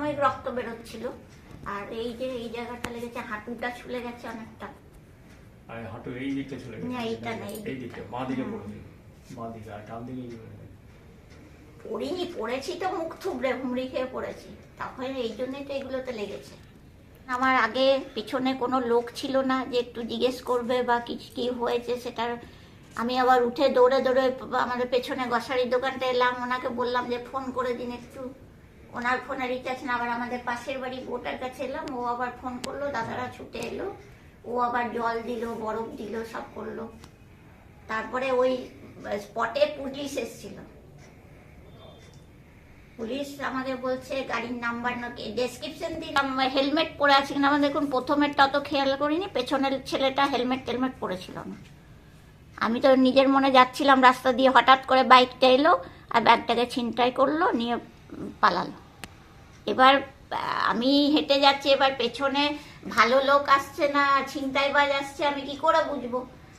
সাময়িক রক্ত বেরোচ্ছিল। আর এই যে এই জায়গাটা লেগেছে হাঁটুটা ছুলে গেছে অনেকটা। আর হাঁটু এই দিকটা চলে গেছে না, এইটা না, এই এই দিকটা। দিকটা। বাঁ দিকে হুম। বাঁ দিকে আর ডান দিকে পড়িনি পড়েছি তো মুখ থুবড়ে হুমড়ি খেয়ে পড়েছি। তখন এই জন্যই তো এগুলোতে লেগেছে। আমার আগে পিছনে কোনো লোক ছিল না যে একটু জিজ্ঞেস করবে বা কি কি হয়েছে সেটার। আমি আবার উঠে দৌড়ে দৌড়ে আমাদের পেছনে গ্রসারির দোকানটা এলাম ওনাকে বললাম যে ফোন করে দিন একটু। ওনার ফোনে রিচার্জ না, আবার আমাদের পাশের বাড়ি বোটার কাছে এলাম, ও আবার ফোন করল, দাদারা ছুটে এলো, ও আবার জল দিল, বরফ দিল, সব করল। তারপরে ওই স্পটে পুলিশ এসেছিল। পুলিশ আমাদের বলছে, গাড়ির নাম্বার নাকি ডেসক্রিপশন দিলাম হেলমেট পরে আছে কিনা, আমরা দেখুন, প্রথমেরটা অত খেয়াল করিনি, পেছনের ছেলেটা হেলমেট টেলমেট পরেছিল না আমি তো নিজের মনে যাচ্ছিলাম, রাস্তা দিয়ে হঠাৎ করে বাইকটা এলো, আর ব্যাগটাকে ছিনতাই করল, নিয়ে পালালো। এবার, আমি হেঁটে যাচ্ছি, এবার পেছনে ভালো লোক আসছে না, ছিনতাইবাজ আসছে, আমি কি করে বুঝব?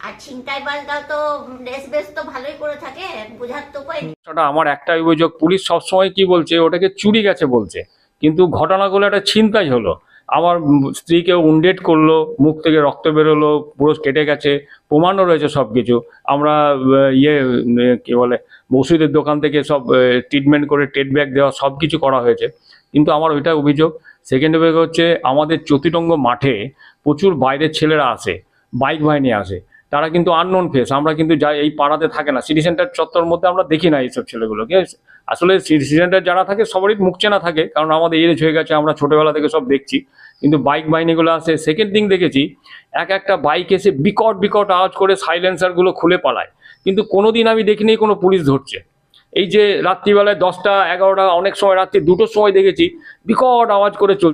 আর ছিনতাইবাজরা তো ড্রেস বেস তো ভালোই করে থাকে, বোঝার তো উপায় ওটা আমার একটা অভিযোগ, পুলিশ সবসময় কি বলছে, ওটাকে চুরি গেছে বলছে। কিন্তু ঘটনাগুলো একটা ছিনতাই হলো। আমার স্ত্রীকে উন্ডেট করল, মুখ থেকে রক্ত বেরোলো, পুরো কেটে গেছে, প্রমাণও রয়েছে সব কিছু আমরা ইয়ে কি বলে ওষুধের দোকান থেকে সব ট্রিটমেন্ট করে, টেট ব্যাগ দেওয়া সব কিছু করা হয়েছে। কিন্তু আমার ওইটা অভিযোগ। সেকেন্ড অভিযোগ হচ্ছে, আমাদের চতুরঙ্গ মাঠে প্রচুর বাইরের ছেলেরা আসে বাইক বাহিনী আসে। তারা কিন্তু আননোন ফেস আমরা কিন্তু যাই, এই পাড়াতে থাকে না। সিটি সেন্টার চত্বর মধ্যে আমরা দেখি না এইসব ছেলেগুলোকে। আসলে সিটি সেন্টার যারা থাকে, সবারই মুখ চেনা থাকে, কারণ আমাদের এজ হয়ে গেছে, আমরা ছোটবেলা থেকে সব দেখছি। কিন্তু বাইক বাহিনীগুলো আসে সেকেন্ড থিং দেখেছি, এক একটা বাইক এসে বিকট বিকট আওয়াজ করে সাইলেন্সারগুলো খুলে পালায়। কিন্তু কোনো দিন আমি দেখিনি কোনো পুলিশ ধরছে। এই যে রাত্রিবেলায় দশটা, এগারোটা, অনেক সময় রাত্রি দুটোর সময় দেখেছি, বিকট আওয়াজ করে চল